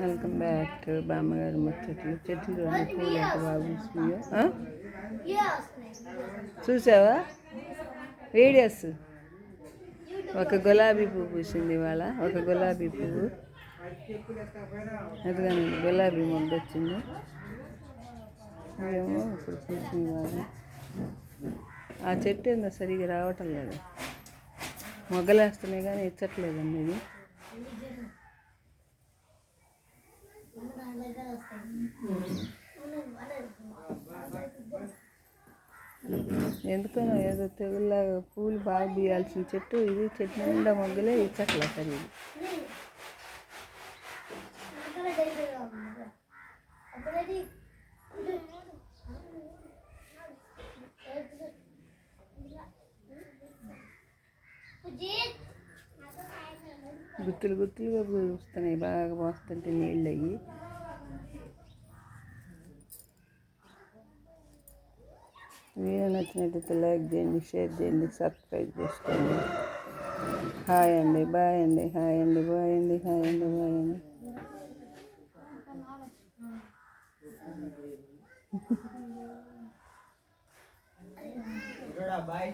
Welcome back to బామ్మగారి ముచ్చట్లు చెట్లు అన్ని పూలు ఎంత బాగా చూసావా? వీడియోస్ ఒక గులాబీ పువ్వు పూసింది ఇవాళ. ఒక గులాబీ పువ్వు. అదిగాని గులాబీ మొగ్గ వచ్చింది. అదేమో ఇప్పుడు పూసింది ఇవాళ. ఆ చెట్టు ఏందో సరిగా రావటం లేదు. మొగ్గలేస్తున్నాయి కానీ ఇచ్చట్లేదండి ఇది ఎందుకో ఏదో తెగుల్లాగా పూలు బాగా తీయాల్సిన చెట్టు ఇది చెట్టు నిండా మొగ్గలే ఇచ్చట్లేదు సరి గుత్తులు గుత్తులుగా పూస్తున్నాయి బాగా పోస్తుంటే నీళ్ళు అయ్యి వీడియో నచ్చినట్లయితే లైక్ చేయండి షేర్ చేయండి సబ్స్క్రైబ్ చేసుకోండి హాయ్ అండి బాయ్ అండి హాయ్ అండి బాయ్ అండి హాయ్ అండి బాయ్ అండి బాయ్